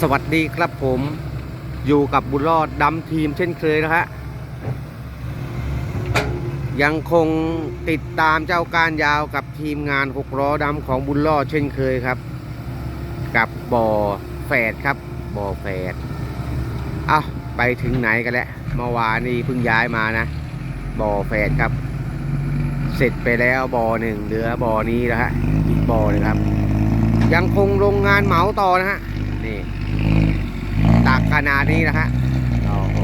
สวัสดีครับผมอยู่กับบุญรอดดำทีมเช่นเคยนะฮะยังคงติดตามเจ้าการยาวกับทีมงานหกล้อดำของบุญรอดเช่นเคยครับ กับบ่อแฝดครับบ่อแฝดเอาไปถึงไหนกันแล้วเมื่อวานนี้เพิ่งย้ายมานะบ่อแฝดครับ เสร็จไปแล้วบ่อหนึ่งเหลือบ่อนี้แล้วฮะอีกบ่อหนึงครับ ยังคงโรงงานเหมาต่อนะฮะนี่ ตักขนาดนี้นะฮะโอ้โห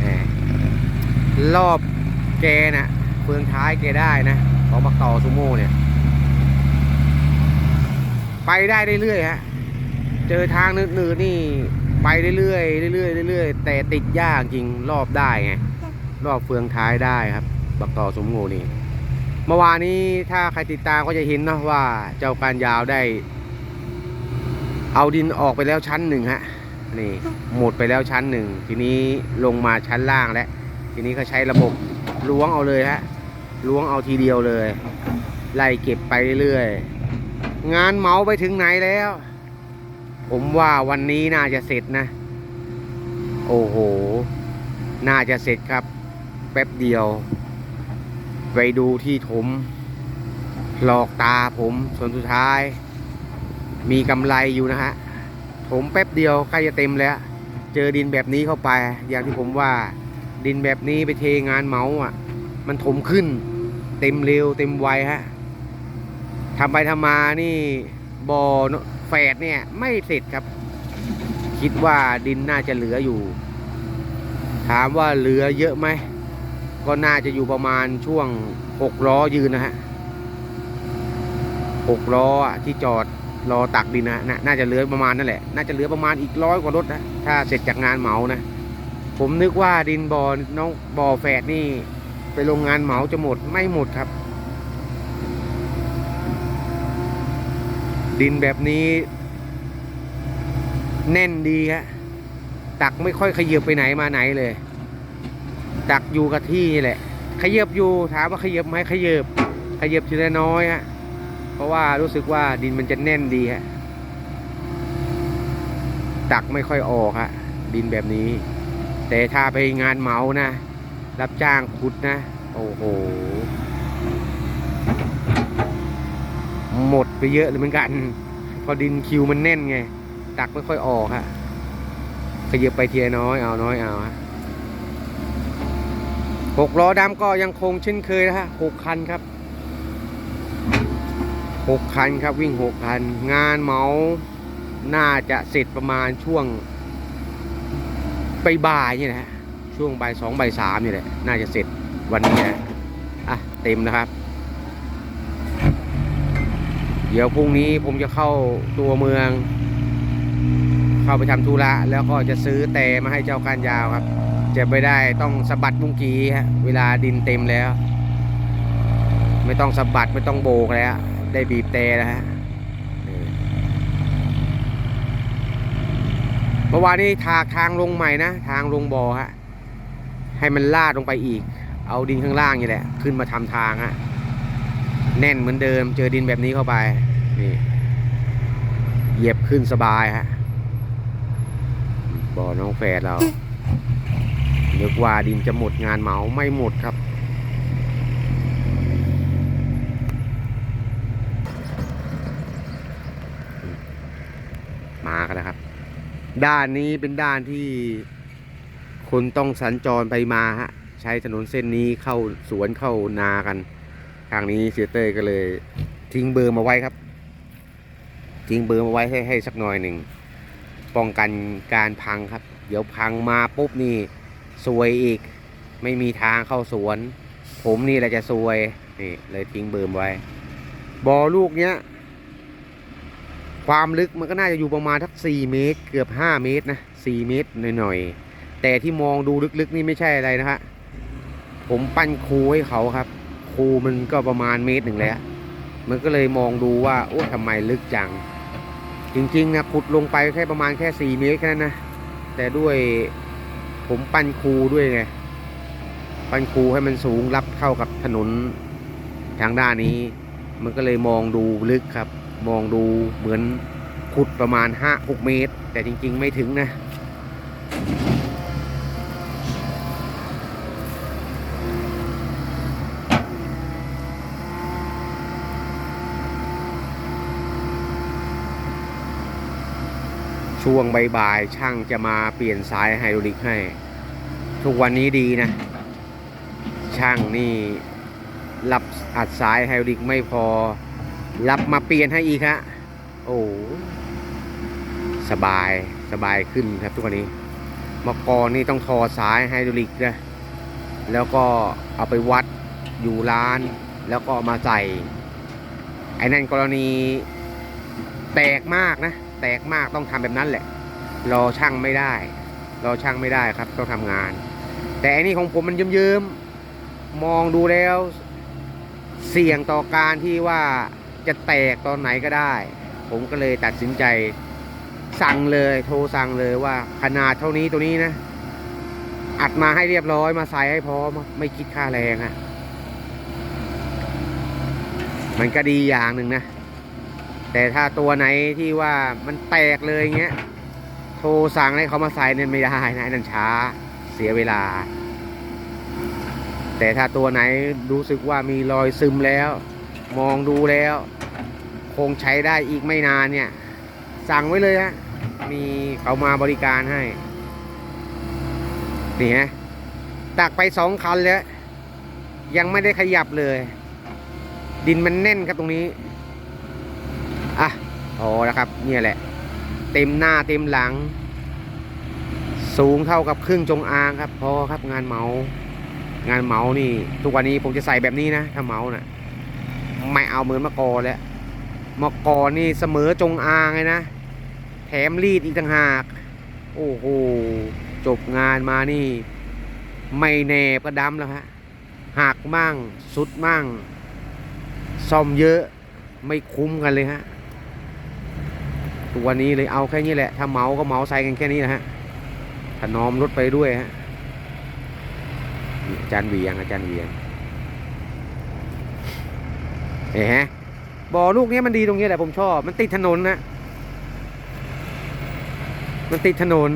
แหมรอบแกน่ะเฟืองท้ายแกได้นะของบักต่อซูโม่เนี่ย ไปได้เรื่อยๆฮะเจอทางหนืดๆนี่ไปเรื่อยๆเรื่อยๆเรื่อยๆแต่ติดยากจริงรอบได้ไงรอบเฟืองท้ายได้ครับ บักต่อสมงูนี่ เมื่อวานนี้ถ้าใครติดตามก็จะเห็นนะว่าเจ้าการยาวได้ เอาดินออกไปแล้วชั้นหนึ่งฮะนี่หมดไปแล้วชั้นหนึ่งทีนี้ลงมาชั้นล่างแล้วทีนี้ก็ใช้ระบบล้วงเอาเลยฮะล้วงเอาทีเดียวเลย ไล่เก็บไปเรื่อยงานเมาไปถึงไหนแล้ว ผมว่าวันนี้น่าจะเสร็จนะ โอ้โห น่าจะเสร็จครับ แป๊บเดียว ไปดูที่ถมหลอกตาผมส่วนสุดท้าย มีกำไรอยู่นะฮะถมแป๊บเดียวใกล้จะเต็มแล้ว เจอดินแบบนี้เข้าไป อย่างที่ผมว่าดินแบบนี้ไปเทงานเมาอะ มันถมขึ้น เต็มเร็วเต็มไวฮะทำไปทำมานี่บ่อแฝดเนี่ย ไม่เสร็จครับ คิดว่าดินน่าจะเหลืออยู่ ถามว่าเหลือเยอะไหม ก็น่าจะอยู่ประมาณช่วงหกล้อยืนนะฮะหกล้อที่จอดรอตักดินนะฮะน่าน่าจะเหลือประมาณนั่นแหละ น่าจะเหลือประมาณอีกร้อยกว่ารถนะ ถ้าเสร็จจากงานเหมานะ ผมนึกว่าดินบอ่อน้องบ่อแฝดนี่ ไปโรงงานเหมาจะหมดไม่หมดครับ ดินแบบนี้ แน่นดีฮะ ตักไม่ค่อยขยับไปไหนมาไหนเลย ตักอยู่กับที่นี่แหละ ขยับอยู่ถามว่าขยับไหมขยับขยับทีละน้อยฮะเพราะว่ารู้สึกว่าดินมันจะแน่นดีฮะตักไม่ค่อยออกฮะดินแบบนี้ แต่ถ้าไปงานเหมานะ รับจ้างขุดนะ โอ้โห หมดไปเยอะเลยเหมือนกันพอดินคิวมันแน่นไง ตักไม่ค่อยออกฮะขยับไปเทีละน้อยเอาน้อยเอาฮะ หกล้อดำก็ยังคงเช่นเคยนะฮะหกคันครับหกคันครับวิ่งหกคัน งานเมาน่าจะเสร็จประมาณช่วงไปบ่ายนี่ยนะฮะช่วงบ่ายสองบ่ายสามนี่แหละน่าจะเสร็จวันนี้นะอะเต็มนะครับ เดี๋ยวพรุ่งนี้ผมจะเข้าตัวเมือง เข้าไปทำธุระแล้วก็จะซื้อแต่มาให้เจ้าการยาวครับ จะไปได้ต้องสะบัดบุ้งกีฮะเวลาดินเต็มแล้ว ไม่ต้องสะบัดไม่ต้องโบกแล้วได้บีบแต่แล้วฮะเมื่อวานนี้ทาทางลงใหม่นะทางลงบ่อฮะให้มันลาดลงไปอีก เอาดินข้างล่างนี่แหละ ขึ้นมาทำทางฮะแน่นเหมือนเดิม เจอดินแบบนี้เข้าไปนี่เหยียบขึ้นสบายฮะบ่อน้องแฝดเรา นึกว่าดินจะหมดงานเหมาไม่หมดครับ มากันนะครับ ด้านนี้เป็นด้านที่คนต้องสัญจรไปมาฮะ ใช้ถนนเส้นนี้เข้าสวนเข้านากัน ทางนี้เสียเต้ก็เลยทิ้งเบอร์มาไว้ครับ ทิ้งเบอร์มาไว้ให้ให้สักหน่อยหนึ่งป้องกันการพังครับ เดี๋ยวพังมาปุ๊บนี่ ซวยอีก ไม่มีทางเข้าสวน ผมนี่แหละจะซวย นี่ เลยทิ้งเบอร์มไว้บ่อลูกเนี้ย ความลึกมันก็น่าจะอยู่ประมาณทักสี่เมตร เกือบห้าเมตรนะสี่เมตรหน่อยๆ แต่ที่มองดูลึกๆ นี่ไม่ใช่อะไรนะฮะ ผมปั้นคูให้เขาครับ คูมันก็ประมาณเมตรหนึ่งแล้ว มันก็เลยมองดูว่า โอ้ทำไมลึกจัง จริงๆนะขุดลงไปแค่ประมาณแค่สี่เมตรแค่นั้นนะ แต่ด้วย ผมปั้นคูด้วยไง ปั้นคูให้มันสูงรับเข้ากับถนนทางด้านนี้ มันก็เลยมองดูลึกครับ มองดูเหมือนขุดประมาณห้าหกเมตร แต่จริง ๆ ไม่ถึงนะ ช่วงบ่ายๆช่างจะมาเปลี่ยนสายไฮดรอลิกให้ ทุกวันนี้ดีนะ ช่างนี่รับอัดสายไฮดรอลิกไม่พอ รับมาเปลี่ยนให้อีกฮะโอ้สบายสบายขึ้นครับทุกวันนี้มก่อนนี่ต้องทอสายไฮดรอลิกนะแล้วก็เอาไปวัดอยู่ร้าน แล้วก็มาใส่ไอ้นั่นกรณีแตกมากนะ แตกมากต้องทำแบบนั้นแหละ รอช่างไม่ได้ รอช่างไม่ได้ครับต้องทำงาน แต่อันนี้ของผมมันเยิ้มๆมองดูแล้ว เสี่ยงต่อการที่ว่าจะแตกตอนไหนก็ได้ ผมก็เลยตัดสินใจสั่งเลยโทรสั่งเลยว่าขนาดเท่านี้ตัวนี้นะ อัดมาให้เรียบร้อยมาใส่ให้พร้อมไม่คิดค่าแรงฮะมันก็ดีอย่างหนึ่งนะ แต่ถ้าตัวไหนที่ว่ามันแตกเลยเงี้ย โทรสั่งให้เขามาใส่เนี่ยไม่ได้นะนั่นช้า เสียเวลา แต่ถ้าตัวไหนรู้สึกว่ามีรอยซึมแล้ว มองดูแล้ว คงใช้ได้อีกไม่นานเนี่ย สั่งไว้เลยฮะมีเขามาบริการให้ นี่ฮะตักไปสองคันแล้ว ยังไม่ได้ขยับเลย ดินมันแน่นครับตรงนี้ อะอแล้วครับเนี่ยแหละ เต็มหน้าเต็มหลัง สูงเท่ากับครึ่งจงอางครับพอครับงานเมา งานเมานี่ ทุกวันนี้ผมจะใส่แบบนี้นะ ถ้าเมานะ่ะไม่เอาเหมือนมื่อก่อแล้วมื่อก่อนนี่เสมอจงอางเลยนะแถมรีดอีกต่างหาก โอ้โหจบงานมานี่ ไม่แน่ก็ดำแล้วฮะหักมั่งสุดมั่งซ่อมเยอะไม่คุ้มกันเลยฮะ ทุกวันนี้เลยเอาแค่นี้แหละ ถ้าเมาก็เมาใส่กันแค่นี้นะฮะถนอมรถไปด้วยฮะอาจารย์เวียงอาจารย์เวียงเห็นฮะบ่อลูกนี้มันดีตรงนี้แหละผมชอบ มันติดถนนนะมันติดถนน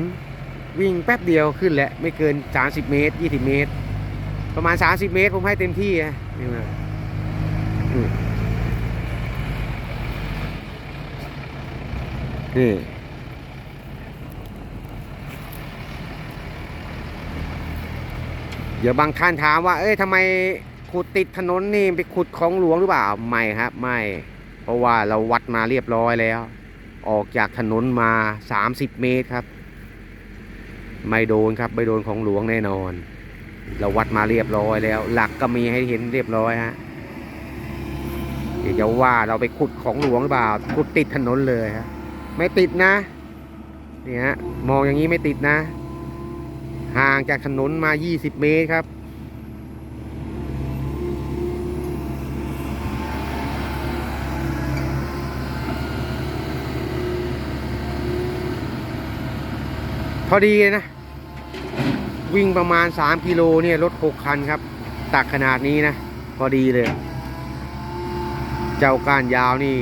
วิ่งแป๊บเดียวขึ้นแหละ ไม่เกิน 30 เมตร 20 เมตร ประมาณ 30 เมตร ผมให้เต็มที่อะนี่มาอืม นี่เดี๋ยวบางท่านถามว่า เอ้ยทำไมขุดติดถนนนี่ไปขุดของหลวงหรือเปล่า ไม่ครับ ไม่ เพราะว่าเราวัดมาเรียบร้อยแล้ว ออกจากถนนมา 30 เมตรครับ ไม่โดนครับ ไม่โดนของหลวงแน่นอน เราวัดมาเรียบร้อยแล้ว หลักก็มีให้เห็นเรียบร้อยฮะ เดี๋ยวจะว่าเราไปขุดของหลวงหรือเปล่า ขุดติดถนนเลยฮะ ไม่ติดนะเนี่ยฮะมองอย่างนี้ไม่ติดนะ ห่างจากถนนมา 20 เมตรครับ พอดีเลยนะ วิ่งประมาณ 3 กิโลเนี่ย รถ 6 คันครับ ตักขนาดนี้นะ พอดีเลย เจ้ากานยาวนี่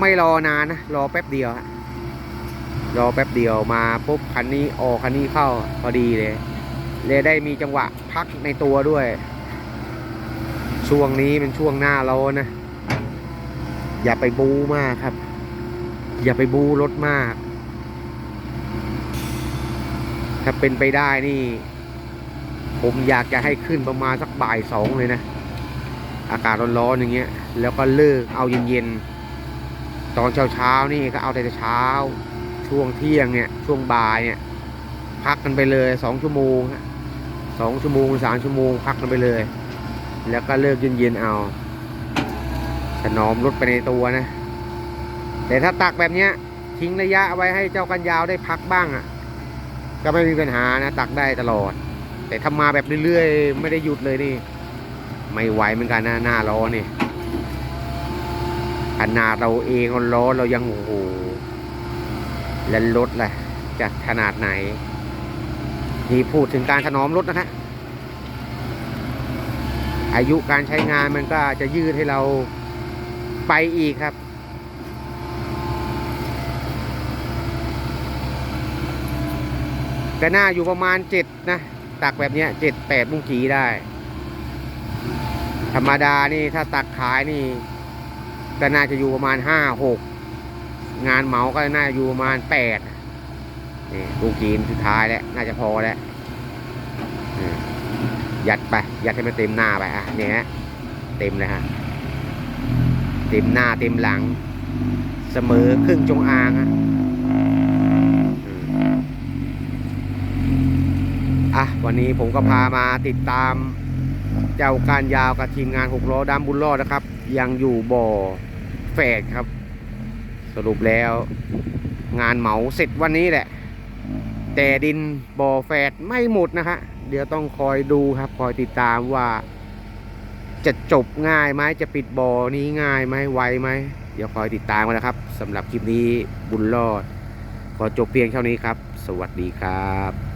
ไม่รอนานนะ รอแป๊บเดียวรอแป๊บเดียวมาปุ๊บคันนี้ออกคันนี้เข้าพอดีเลยเลยได้มีจังหวะพักในตัวด้วย ช่วงนี้เป็นช่วงหน้าร้อนนะ อย่าไปบูมากครับ อย่าไปบูรถมาก ถ้าเป็นไปได้นี่ ผมอยากจะให้ขึ้นประมาณสักบ่ายสองเลยนะ อากาศร้อนๆอย่างเงี้ย แล้วก็เลิกเอาเย็นๆ ตอนเช้าๆนี่ก็เอาแต่เช้า ช่วงเที่ยงเนี่ย ช่วงบ่ายเนี่ย พักกันไปเลยสองชั่วโมงสองชั่วโมงสามชั่วโมงพักกันไปเลย แล้วก็เลิกเย็นๆเอาถนอมรถไปในตัวนะ แต่ถ้าตักแบบเนี้ย ทิ้งระยะไว้ให้เจ้ากันยาวได้พักบ้างอะ ก็ไม่มีปัญหานะ ตักได้ตลอด แต่ถ้ามาแบบเรื่อยๆ ไม่ได้หยุดเลยนี่ ไม่ไหวเหมือนกันนะหน้าร้อนนี่ ขนาดเราเองก็ร้อเรายังโอ้โหแล้วรถล่ะจะขนาดไหน นี่พูดถึงการถนอมรถนะฮะอายุการใช้งานมันก็จะยืดให้เราไปอีกครับ ก็น่าอยู่ประมาณเจ็ดนะ ตักแบบเนี้ยเจ็ดแปดมุงกีได้ ธรรมดานี่ถ้าตักขายนี่ ก็น่าจะอยู่ประมาณห้าหกงานเหมาก็น่าอยู่ประมาณแปดนี่ลูกจีนสุดท้ายแล้ว น่าจะพอแล้วยัดไป ยัดให้มันเต็มหน้าไปอะเนี่ยฮะเต็มเลยฮะเต็มหน้าเต็มหลัง เสมอครึ่งจงอางอืมอะวันนี้ผมก็พามาติดตาม เจ้าการยาวกับทีมงานหกล้อดำบุญรอดนะครับ ยังอยู่บ่อแฝดครับ สรุปแล้ว งานเหมาเสร็จวันนี้แหละ แต่ดินบ่อแฝดไม่หมดนะฮะเดี๋ยวต้องคอยดูครับ คอยติดตามว่า จะจบง่ายไหมจะปิดบ่อนี้ง่ายไหมไวไหมเดี๋ยวคอยติดตามกันนะครับสำหรับคลิปนี้บุญรอด ขอจบเพียงเท่านี้ครับ สวัสดีครับ